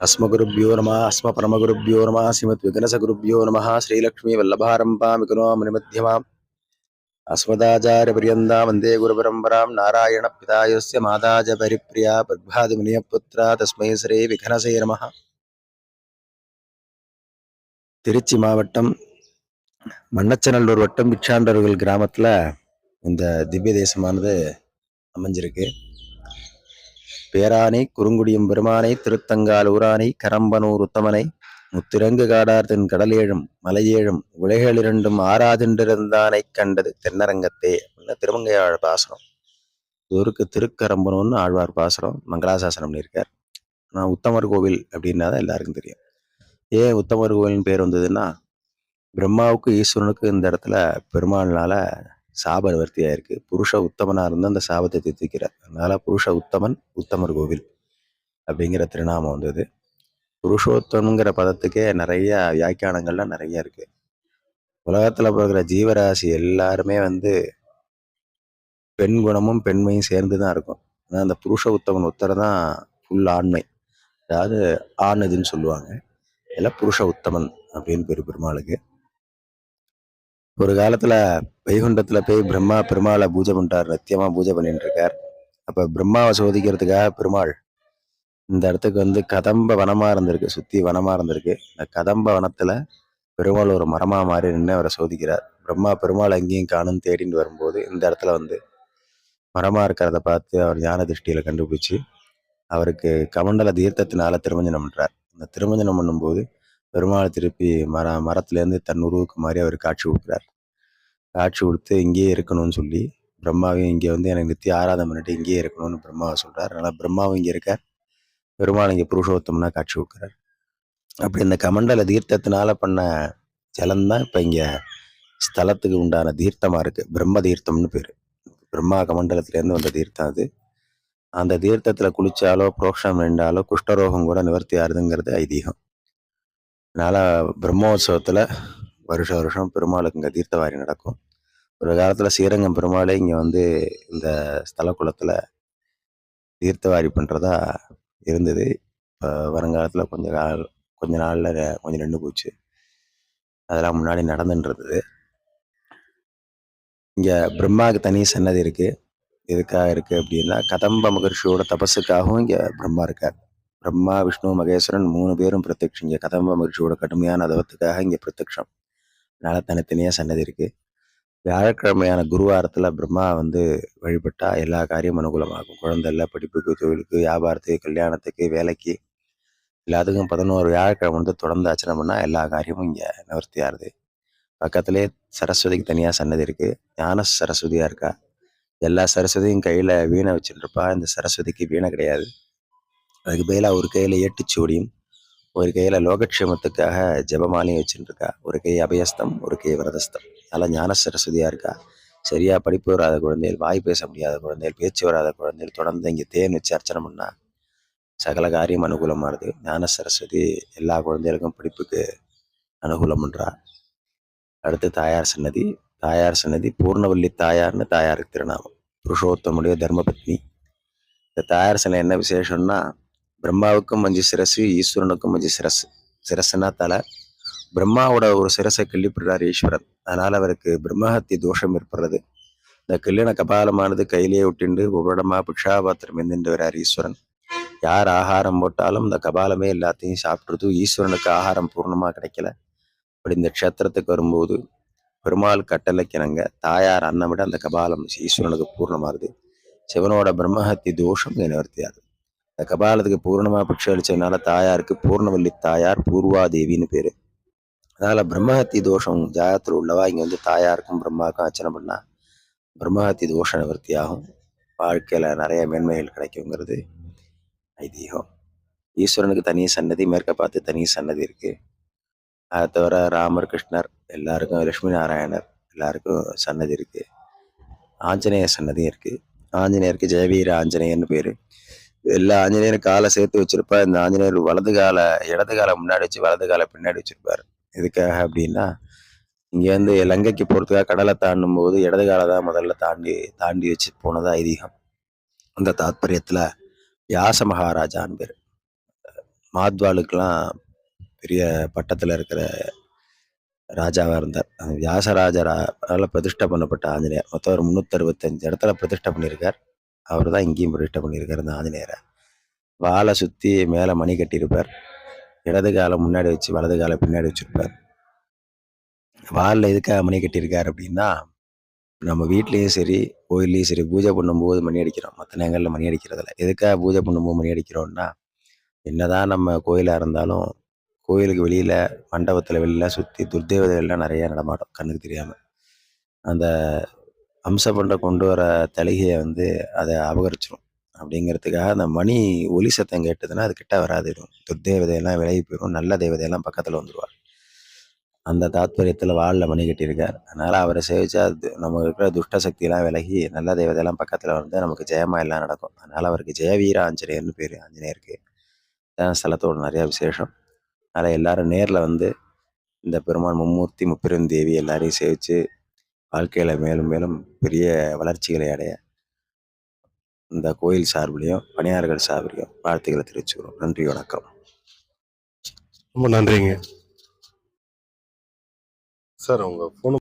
அஸ்மகுருப்போ நம அஸ்ம பரமகுருப்போ நம ஸ்ரீமத் விகனசகுருப்போ நம ஸ்ரீலக்ஷ்மி வல்லபாரம்பாமிகுனோம் நிமத்தியமாம் அஸ்மதாச்சாரியபரியந்தா வந்தே குருபரம்பராம் நாராயண பிதாயஸ்ய மாதாஜ பரிப்ரியா பர்பாதி முனியபுத்ரா தஸ்மை ஸ்ரீ விகனசே நம திருச்சி மாவட்டம் மண்ணச்சநல்லூர் வட்டம் பிச்சாண்டர்கள் கிராமத்தில் இந்த திவ்ய தேசமானது அமைஞ்சிருக்கு. பேரானை குறுங்குடியும் பெருமானை திருத்தங்கால் ஊரானை கரம்பனூர் உத்தமனை முத்திரங்கு காடார்தன் கடலேழும் மலையேழும் உலகில் இரண்டும் கண்டது தென்னரங்கத்தே அப்படின்னு திருமங்கையாழ் பாசனம் ஊருக்கு திருக்கரம்பனூர்னு ஆழ்வார் பாசனம் மங்களாசாசனம் பண்ணியிருக்கார். ஆனால் உத்தமர் கோவில் அப்படின்னா தான் எல்லாருக்கும் தெரியும். ஏன் உத்தமர் கோவில்னு பேர் வந்ததுன்னா பிரம்மாவுக்கு ஈஸ்வரனுக்கு இந்த இடத்துல பெருமாள்னால சாப நிவர்த்தியாக இருக்குது புருஷ உத்தமனாக இருந்து அந்த சாபத்தை தித்திக்கிறார் அதனால் புருஷ உத்தமன் உத்தமர் கோவில் அப்படிங்கிற திருநாமம் வந்தது. புருஷோத்தமங்கிற பதத்துக்கே நிறைய வியாக்கியானங்கள்லாம் நிறைய இருக்குது உலகத்தில் பிறகுற ஜீவராசி எல்லாருமே வந்து பெண் குணமும் பெண்மையும் சேர்ந்து தான் இருக்கும். ஆனால் அந்த புருஷ உத்தமன் உத்தர தான் ஃபுல் ஆண்மை. அதாவது ஆண் இதுன்னு சொல்லுவாங்க. இதெல்லாம் புருஷ உத்தமன் அப்படின்னு பெரு பெருமாளுக்கு. ஒரு காலத்தில் வைகுண்டத்தில் போய் பிரம்மா பெருமாளை பூஜை பண்ணிட்டார் நத்தியமாக பூஜை பண்ணிட்டு இருக்கார். அப்போ பிரம்மாவை சோதிக்கிறதுக்காக பெருமாள் இந்த இடத்துக்கு வந்து கதம்ப வனமாக இருந்திருக்கு சுற்றி வனமாக இருந்திருக்கு. இந்த கதம்ப வனத்தில் பெருமாள் ஒரு மரமாக மாறி நின்று அவரை சோதிக்கிறார். பிரம்மா பெருமாள் அங்கேயும் காணும் தேடிட்டு வரும்போது இந்த இடத்துல வந்து மரமாக இருக்கிறத பார்த்து அவர் ஞான திருஷ்டியில் கண்டுபிடிச்சி அவருக்கு கமண்டல தீர்த்தத்தினால திருமஞ்சனம் பண்ணுறார் அந்த திருமஞ்சனம் பண்ணும்போது பெருமாள் திருப்பி மர மரத்துலேருந்து தன் உருவுக்கு மாதிரி அவர் காட்சி கொடுக்குறார். காட்சி கொடுத்து இங்கேயே இருக்கணும்னு சொல்லி பிரம்மாவையும் இங்கே வந்து எனக்கு நித்திய ஆராதம் பண்ணிட்டு இங்கேயே இருக்கணும்னு பிரம்மாவை சொல்கிறார் அதனால் பிரம்மாவும் இங்கே இருக்கார். பெருமாள் இங்கே புருஷோத்தம்னா காட்சி கொடுக்குறார். அப்படி இந்த கமண்டல தீர்த்தத்தினால பண்ண ஜலம்தான் இப்போ இங்கே ஸ்தலத்துக்கு உண்டான தீர்த்தமாக இருக்குது பிரம்ம தீர்த்தம்னு பேர். பிரம்மா கமண்டலத்துலேருந்து வந்த தீர்த்தம் அது. அந்த தீர்த்தத்தில் குளித்தாலோ புரோக்ஷம் ரெண்டாலோ குஷ்டரோகம் கூட நிவர்த்தி ஆறுதுங்கிறது ஐதீகம். அதனால் பிரம்மோத்சவத்தில் வருஷ வருஷம் பெருமாளுக்கு இங்கே தீர்த்தவாரி நடக்கும். ஒரு காலத்தில் ஸ்ரீரங்கம் பெருமாளே இங்கே வந்து இந்த ஸ்தல குளத்துல தீர்த்தவாரி பண்ணுறதா இருந்தது. இப்போ வருங்காலத்தில் கொஞ்ச கால கொஞ்ச நாளில் கொஞ்சம் நின்று போச்சு. அதெல்லாம் முன்னாடி நடந்துன்றது. இங்கே பிரம்மாவுக்கு தனி சன்னதி இருக்குது எதுக்காக இருக்குது அப்படின்னா கதம்ப மகர்ஷியோட தபஸுக்காகவும் இங்கே பிரம்மா இருக்கார். பிரம்மா விஷ்ணு மகேஸ்வரன் மூணு பேரும் பிரத்யக்ஷம். இங்கே கதம்ப மகிழ்ச்சியோட கடுமையான தவத்துக்காக இங்கே பிரத்யட்சம் அதனால் தனித்தனியாக சன்னதி இருக்கு. வியாழக்கிழமையான குருவாரத்தில் பிரம்மா வந்து வழிபட்டால் எல்லா காரியமும் அனுகூலமாகும். குழந்தைல படிப்புக்கு தொழிலுக்கு வியாபாரத்துக்கு கல்யாணத்துக்கு வேலைக்கு. எல்லாத்துக்கும் பதினோரு வியாழக்கிழமை வந்து தொடர்ந்து அர்ச்சனை எல்லா காரியமும் இங்கே நிவர்த்தியாகுது பக்கத்துலேயே பக்கத்திலே சரஸ்வதிக்கு தனியாக சன்னதி இருக்கு. ஞான சரஸ்வதியாக இருக்கா? எல்லா சரஸ்வதியும் கையில் வீணை வச்சுட்டு இருப்பா. இந்த சரஸ்வதிக்கு வீணை கிடையாது. அதுக்கு பதிலாக ஒரு கையில் ஏட்டுச்சூடியும் ஒரு கையில் லோகக்ஷேமத்துக்காக ஜெபமாலையும் வச்சுட்டுருக்கா ஒரு கை அபயஸ்தம் ஒரு கை விரதஸ்தம். நல்லா ஞான சரஸ்வதியாக இருக்கா? சரியாக படிப்பு வராத குழந்தைகள் வாய் பேச முடியாத குழந்தைகள் பேச்சு வராத குழந்தைகள் தொடர்ந்து இங்கே தேன் வச்சு அர்ச்சனை பண்ணா சகல காரியம் அனுகூலமாறுது ஞான சரஸ்வதி எல்லா குழந்தைகளுக்கும் படிப்புக்கு அனுகூலம் பண்ணுறா அடுத்து தாயார் சன்னதி. தாயார் சன்னதி பூர்ணவல்லி தாயார்னு தாயாருக்கு திருநாமம். புருஷோத்தமுடைய தர்மபத்னி. இந்த தாயார் சிலை என்ன விசேஷம்னா பிரம்மாவுக்கும் அஞ்சு சிரசு ஈஸ்வரனுக்கும் அஞ்சு சிரசு சிரசுனா தலை. பிரம்மாவோட ஒரு சிரசை கிள்ளிப்படுறார் ஈஸ்வரன். அதனால் அவருக்கு பிரம்மஹத்தி தோஷம் ஏற்படுறது. இந்த கிள்ளின கபாலமானது கையிலேயே விட்டுண்டு ஒவ்வொருடமா பிக்ஷாபாத்திரம் எந்திண்டு வரார் ஈஸ்வரன். யார் ஆகாரம் போட்டாலும் இந்த கபாலமே எல்லாத்தையும் சாப்பிட்றதும் ஈஸ்வரனுக்கு ஆகாரம் பூர்ணமா கிடைக்கல. அப்படி இந்த க்ஷேத்திரத்துக்கு வரும்போது பெருமாள் கட்டளைக்கிணங்க தாயார் அன்னமிட அந்த கபாலம் ஈஸ்வரனுக்கு பூர்ணமாகுது. சிவனோட பிரம்மஹத்தி தோஷம் நிவர்த்தியாது இந்த கபாலத்துக்கு பூர்ணமா பிக்ஷை அளிச்சதுனால தாயாருக்கு பூர்ணவல்லி தாயார் பூர்வாதேவின்னு பேரு. அதனால பிரம்மஹத்தி தோஷம் ஜாதத்தில் உள்ளவா இங்க வந்து தாயாருக்கும் பிரம்மாவுக்கும் அர்ச்சனை பண்ணா பிரம்மஹத்தி தோஷ நிவர்த்தி ஆகும். வாழ்க்கையில நிறைய மேன்மைகள் கிடைக்குங்கிறது ஐதீகம். ஈஸ்வரனுக்கு தனி சன்னதி மேற்க பார்த்து தனி சன்னதி இருக்கு. அதை தவிர ராமர் கிருஷ்ணர் எல்லாருக்கும் லட்சுமி நாராயணர் எல்லாருக்கும் சன்னதி இருக்கு. ஆஞ்சநேய சன்னதியும் இருக்கு. ஆஞ்சநேயருக்கு ஜெயவீர ஆஞ்சநேயர்னு பேரு. எல்லா ஆஞ்சநேயரும் காலை சேர்த்து வச்சிருப்பா இந்த ஆஞ்சநேயர் வலது காலை இடது காலை முன்னாடி வச்சு வலது காலை பின்னாடி வச்சிருப்பாரு. எதுக்காக அப்படின்னா இங்கேருந்து வந்து லங்கைக்கு போகிறதுக்காக கடலை தாண்டும் போது இடது காலை தான் முதல்ல தாண்டி தாண்டி வச்சு போனதா ஐதீகம். அந்த தாத்பரியத்தில் வியாச மகாராஜான் பேர். மாத்வாளுக்கெல்லாம் பெரிய பட்டத்தில் இருக்கிற ராஜாவாக இருந்தார். அந்த வியாசராஜரால் பிரதிஷ்டை பண்ணப்பட்ட ஆஞ்சநேயர். மொத்தம் ஒரு முந்நூற்றறுபத்தஞ்சு இடத்துல பிரதிஷ்டை பண்ணியிருக்கார். அவர் தான் இங்கேயும் பிரதிஷ்டை பண்ணியிருக்கார் இந்த ஆஞ்சநேயரை வாலை சுற்றி மேலே மணி கட்டியிருப்பார். இடது காலை முன்னாடி வச்சு வலது காலை பின்னாடி வச்சுருப்பார். வாலில் எதுக்காக மணி கட்டியிருக்கார் அப்படின்னா நம்ம வீட்லேயும் சரி கோயில்லையும் சரி பூஜை பண்ணும்போது மணி அடிக்கிறோம். மற்ற நேரங்களில் மணி அடிக்கிறதில்ல எதுக்காக பூஜை பண்ணும்போது மணி அடிக்கிறோம்னா என்னதான் நம்ம கோயிலாக இருந்தாலும் கோயிலுக்கு வெளியில் மண்டபத்தில் வெளியில் சுற்றி துர்தேவதைகள்லாம் நிறைய நடமாடும் கண்ணுக்கு தெரியாமல் அந்த அம்சப்பண்டம் கொண்டு வர தலிகையை வந்து அதை அபகரிச்சிடும் அப்படிங்கிறதுக்காக அந்த மணி ஒலி சத்தம் கேட்டதுன்னா அது கிட்ட வராதிடும். துர்தேவதையெல்லாம் விலகி போயிடும் நல்ல தேவதையெல்லாம் பக்கத்தில் வந்துடுவார் அந்த தாத்பரியத்தில் வாழில் மணி கட்டியிருக்கார். அதனால் அவரை சேவிச்சா அது நமக்கு இருக்கிற துஷ்ட சக்தியெல்லாம் விலகி நல்ல தேவதையெல்லாம் பக்கத்தில் வந்து நமக்கு ஜெயமா எல்லாம் நடக்கும். அதனால் அவருக்கு ஜெயவீர ஆஞ்சநேயர்னு பேர். ஆஞ்சநேயருக்கு தான் ஸ்தலத்தோட நிறையா விசேஷம். அதனால் எல்லாரும் நேரில் வந்து இந்த பெருமான் மும்மூர்த்தி முப்பெரும் தேவி எல்லாரையும் சேவிச்சு வாழ்க்கையில் மேலும் மேலும் பெரிய வளர்ச்சிகளை அடைய இந்த கோயில் சார்பிலையும் பணியாளர்கள் சார்பிலையும் வாழ்த்துக்களை தெரிவிச்சுக்கிறோம். நன்றி வணக்கம். ரொம்ப நன்றிங்க. சார் உங்க ஃபோன்